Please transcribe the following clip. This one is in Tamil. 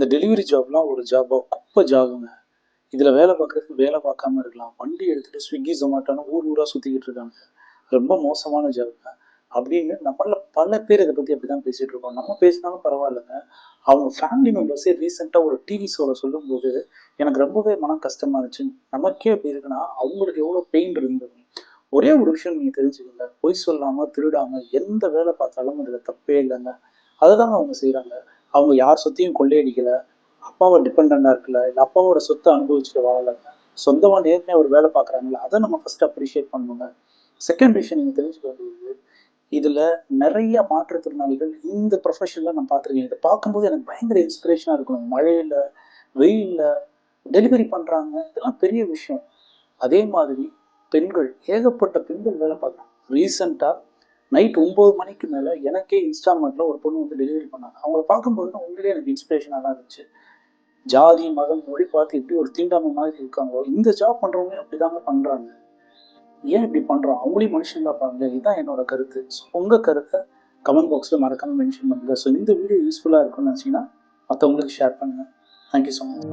இந்த டெலிவரி ஜாப்லாம் ஒரு ஜாபா குப்பை ஜாபுங்க இதில் வேலை பார்க்குறதுக்கு வேலை பார்க்காம இருக்கலாம். வண்டி எடுத்துகிட்டு ஸ்விக்கி ஜொமேட்டோன்னு ஊர் ஊராக சுற்றிக்கிட்டு இருக்காங்க. ரொம்ப மோசமான ஜாபுங்க அப்படின்னு நம்மள பல பேர் இதை பற்றி அப்படி தான் பேசிகிட்டு இருக்கோம். நம்ம பேசினாலும் பரவாயில்லைங்க. அவங்க ஃபேமிலி மெம்பர்ஸே ரீசெண்டாக ஒரு டிவி ஷோவில் சொல்லும்போது எனக்கு ரொம்பவே மனம் கஷ்டமாக இருந்துச்சு. நமக்கே அப்படி இருக்குன்னா அவங்களுக்கு எவ்வளோ பெயின் இருந்தது? ஒரே ஒரு விஷயம் நீங்கள் தெரிஞ்சுக்கோங்க. பொய் சொல்லாமல் திருடாமல் எந்த வேலை பார்த்தாலும் அதில் தப்பே இல்லைங்க. அதை தாங்க அவங்க செய்கிறாங்க அவங்க யார் சொத்தையும் கொள்ளையடிக்கலை. அப்பாவை டிபெண்டாக இருக்கல. இல்லை அப்பாவோட சொத்தை அனுபவிச்சுட்டு வாழலைங்க சொந்தமாக நேர்மையாக ஒரு வேலை பார்க்குறாங்களா அதை நம்ம ஃபர்ஸ்ட் அப்ரிஷியேட் பண்ணுவோங்க செகண்ட் விஷயம் நீங்கள் தெரிஞ்சுக்க வேண்டியது இதில் நிறைய மாற்றுத்திறனாளிகள் இந்த ப்ரொஃபஷனில் நான் பார்த்துருக்கேன். இதை பார்க்கும்போது எனக்கு பயங்கர இன்ஸ்பிரேஷனாக இருக்கும். மழையில் வெயிலில் டெலிவரி பண்ணுறாங்க இதெல்லாம் பெரிய விஷயம். அதே மாதிரி பெண்கள் ஏகப்பட்ட பெண்கள் வேலை பார்க்குறாங்க. ரீசெண்டாக நைட் ஒம்பது மணிக்கு மேலே எனக்கே இன்ஸ்டால்மெண்ட்டில் ஒரு பொண்ணு வந்து டெலிவரி பண்ணாங்க. அவங்கள பார்க்கும்போது தான் உண்மையிலேயே எனக்கு இன்ஸ்பிரேஷனாக தான் இருந்துச்சு. ஜாதி மதம் மொழி பார்த்து எப்படி ஒரு தீண்டாமை மாதிரி இருக்காங்களோ இந்த ஜாப் பண்ணுறவங்க அப்படிதாங்க பண்ணுறாங்க ஏன் இப்படி பண்ணுறோம் அவங்களையும் மனுஷங்களா பாருங்க. இதுதான் என்னோட கருத்து. ஸோ உங்கள் கருத்தை கமெண்ட் பாக்ஸில் மறக்காமல் மென்ஷன் பண்ணுங்க. ஸோ இந்த வீடியோ யூஸ்ஃபுல்லாக இருக்கும்னு நினச்சிங்கன்னா மற்றவங்களுக்கு ஷேர் பண்ணுங்கள் தேங்க்யூ ஸோ மச்